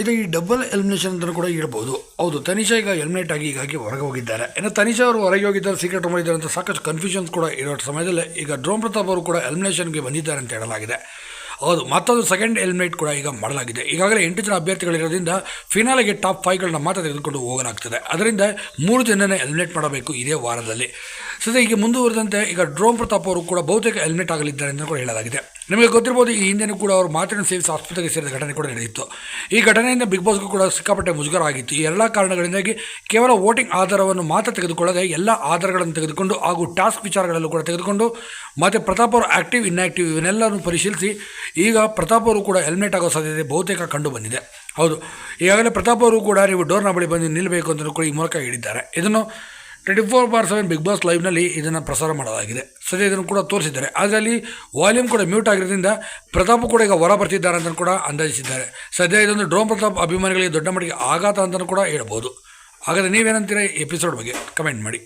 ಇದು ಈ double elimination ಅಂತ ಕೂಡ ಇರಬಹುದು ಹೌದು, ತನಿಷಾ ಈಗ ಎಲಿಮಿನೇಟ್ ಆಗಿ ಈಗಾಗಿ ಹೊರಗೆ ಹೋಗಿದ್ದಾರೆ. ಏನೋ ತನಿಷಾ ಅವರು ಹೊರಗೆ ಹೋಗಿದ್ದಾರೆ ಸೀಕ್ರೆಟ್ ಮಾಡಿದ್ದಾರೆ ಅಂತ ಸಾಕಷ್ಟು ಕನ್ಫ್ಯೂಷನ್ಸ್ ಕೂಡ ಇರೋ ಸಮಯದಲ್ಲಿ ಈಗ ಡ್ರೋನ್ ಪ್ರತಾಪ್ ಅವರು ಕೂಡ ಎಲಿಮಿನೇಷನ್ಗೆ ಬಂದಿದ್ದಾರೆ ಅಂತ ಹೇಳಲಾಗಿದೆ. ಹೌದು, ಮತ್ತೊಂದು ಸೆಕೆಂಡ್ ಎಲಿಮಿನೇಟ್ ಕೂಡ ಈಗ ಮಾಡಲಾಗಿದೆ. ಈಗಾಗಲೇ ಎಂಟು ಜನ ಅಭ್ಯರ್ಥಿಗಳಿರೋದ್ರಿಂದ ಫಿನಾಲೆಗೆ ಟಾಪ್ ಫೈವ್ಗಳನ್ನ ಮಾತ್ರ ತೆಗೆದುಕೊಂಡು ಹೋಗಲಾಗ್ತದೆ. ಅದರಿಂದ ಮೂರು ಜನನೇ ಎಲಿಮಿನೇಟ್ ಮಾಡಬೇಕು ಇದೇ ವಾರದಲ್ಲಿ. ಸದ್ಯ ಈಗ ಮುಂದುವರೆದಂತೆ ಈಗ ಡ್ರೋನ್ ಪ್ರತಾಪ್ ಅವರು ಕೂಡ ಬಹುತೇಕ ಎಲಿಮಿನೇಟ್ ಆಗಲಿದ್ದಾರೆ ಅಂತ ಕೂಡ ಹೇಳಲಾಗಿದೆ. ನಿಮಗೆ ಗೊತ್ತಿರ್ಬೋದು, ಈ ಹಿಂದೆನೂ ಕೂಡ ಅವರು ಮಾತಿನ ಸೇವಿಸಿ ಆಸ್ಪತ್ರೆಗೆ ಸೇರಿದ ಘಟನೆ ಕೂಡ ನಡೆಯಿತು ಈ ಘಟನೆಯಿಂದ ಬಿಗ್ ಬಾಸ್ಗೂ ಕೂಡ ಸಿಕ್ಕಾಪಟ್ಟೆ ಮುಜುಗರ ಆಗಿತ್ತು. ಈ ಎಲ್ಲ ಕಾರಣಗಳಿಂದಾಗಿ ಕೇವಲ ವೋಟಿಂಗ್ ಆಧಾರವನ್ನು ಮಾತ್ರ ತೆಗೆದುಕೊಳ್ಳದೆ ಎಲ್ಲ ಆಧಾರಗಳನ್ನು ತೆಗೆದುಕೊಂಡು ಹಾಗೂ ಟಾಸ್ಕ್ ವಿಚಾರಗಳಲ್ಲೂ ಕೂಡ ತೆಗೆದುಕೊಂಡು, ಮತ್ತು ಪ್ರತಾಪ್ ಅವರು ಆ್ಯಕ್ಟಿವ್ ಇನ್ಆ್ಯಕ್ಟಿವ್ ಇವನ್ನೆಲ್ಲನೂ ಪರಿಶೀಲಿಸಿ ಈಗ ಪ್ರತಾಪ್ ಅವರು ಕೂಡ ಹೆಲ್ಮೆಟ್ ಆಗೋ ಸಾಧ್ಯತೆ ಬಹುತೇಕ ಕಂಡು ಬಂದಿದೆ. ಹೌದು. ಈಗಾಗಲೇ ಪ್ರತಾಪ್ ಅವರು ಕೂಡ ನೀವು ಡೋರ್ನ ಬಳಿ ಬಂದು ನಿಲ್ಲಬೇಕು ಅಂತ ಕೂಡ ಈ ಮೂಲಕ ಹೇಳಿದ್ದಾರೆ. ಇದನ್ನು twenty four bar seven Bigg Boss ಲೈವ್ನಲ್ಲಿ ಇದನ್ನು ಪ್ರಸಾರ ಮಾಡಲಾಗಿದೆ. ಸದ್ಯ ಇದನ್ನು ಕೂಡ ತೋರಿಸಿದ್ದಾರೆ. ಅದರಲ್ಲಿ ವಾಲ್ಯೂಮ್ ಕೂಡ ಮ್ಯೂಟ್ ಆಗಿರೋದ್ರಿಂದ ಪ್ರತಾಪ್ ಕೂಡ ಈಗ ಹೊರ ಬರ್ತಿದ್ದಾರೆ ಅಂತ ಕೂಡ ಅಂದಾಜಿಸಿದ್ದಾರೆ. ಸದ್ಯ ಇದೊಂದು ಡ್ರೋನ್ ಪ್ರತಾಪ್ ಅಭಿಮಾನಿಗಳಿಗೆ ದೊಡ್ಡ ಮಟ್ಟಿಗೆ ಆಘಾತ ಅಂತಲೂ ಕೂಡ ಹೇಳ್ಬೋದು. ಹಾಗಾದರೆ ನೀವೇನಂತೀರ ಎಪಿಸೋಡ್ ಬಗ್ಗೆ? ಕಮೆಂಟ್ ಮಾಡಿ.